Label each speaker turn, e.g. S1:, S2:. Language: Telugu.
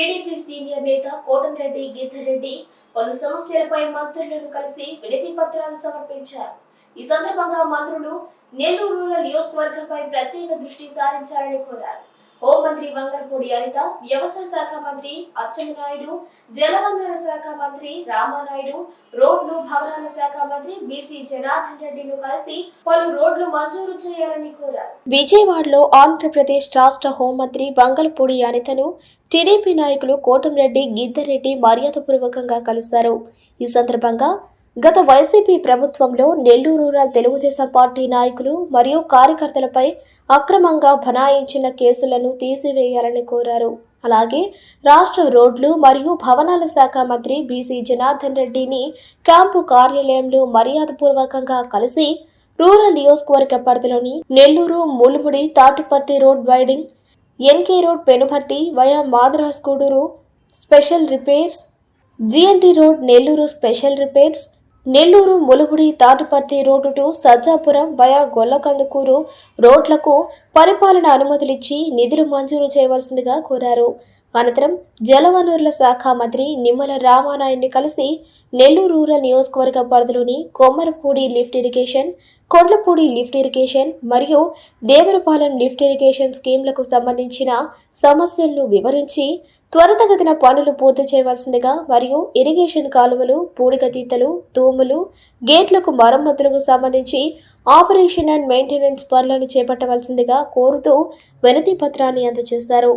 S1: టీడీపీ సీనియర్ నేత కోటంరెడ్డి గీతారెడ్డి పలు సమస్యలపై మంత్రులను కలిసి వినతి పత్రాలు సమర్పించారు. ఈ సందర్భంగా మంత్రులు నెల్లూరు రూరల్ నియోజకవర్గంపై ప్రత్యేక దృష్టి సారించాలని కోరారు. హోంమంత్రి వంగరపూడి అనిత వ్యవసాయ శాఖ మంత్రి అచ్చెన్నాయుడు జలవనరుల శాఖ మంత్రి రామానాయుడు రోడ్లు భవనాల శాఖ మంత్రి బీసీ జనార్దన్ రెడ్డిను కలిసి పలు రోడ్లు మంజూరు చేయాలని కోరారు. విజయవాడలో ఆంధ్రప్రదేశ్ రాష్ట్ర హోంమంత్రి వంగలపూడి అనితను టీడీపీ నాయకులు కోటంరెడ్డి గిద్దరెడ్డి మర్యాదపూర్వకంగా కలిశారు. ఈ సందర్భంగా గత వైసీపీ ప్రభుత్వంలో నెల్లూరు రూరల్ తెలుగుదేశం పార్టీ నాయకులు మరియు కార్యకర్తలపై అక్రమంగా బనాయించిన కేసులను తీసివేయాలని కోరారు. అలాగే రాష్ట్ర రోడ్లు మరియు భవనాల శాఖ మంత్రి బీసీ జనార్దన్ రెడ్డిని క్యాంపు కార్యాలయంలో మర్యాదపూర్వకంగా కలిసి రూరల్ నియోజకవర్గ పరిధిలోని Nellore Mulumudi Tatiparthi road widening N K road Penubarthi via Madras Gudur special repairs G N T road Nellore special repairs Nellore Mulugudi Tatiparthi road to Sajjapuram via Gollakandukuru రోడ్లకు పరిపాలన అనుమతులిచ్చి నిధులు మంజూరు చేయవలసిందిగా కోరారు. అనంతరం జలవనరుల శాఖ మంత్రి నిమ్మల రామానాయుడిని కలిసి నెల్లూరు రూరల్ నియోజకవర్గ పరిధిలోని Kommarapudi lift irrigation Kondlapudi lift irrigation మరియు దేవరపాలెం లిఫ్ట్ ఇరిగేషన్ స్కీమ్లకు సంబంధించిన సమస్యలను వివరించి త్వరితగతిన పనులు పూర్తి చేయవలసిందిగా మరియు ఇరిగేషన్ కాలువలు పూడికతీతలు తూములు గేట్లకు మరమ్మతులకు సంబంధించి ఆపరేషన్ అండ్ మెయింటెనెన్స్ పనులను చేపట్టవలసిందిగా కోరుతూ వినతి పత్రాన్ని అందజేశారు.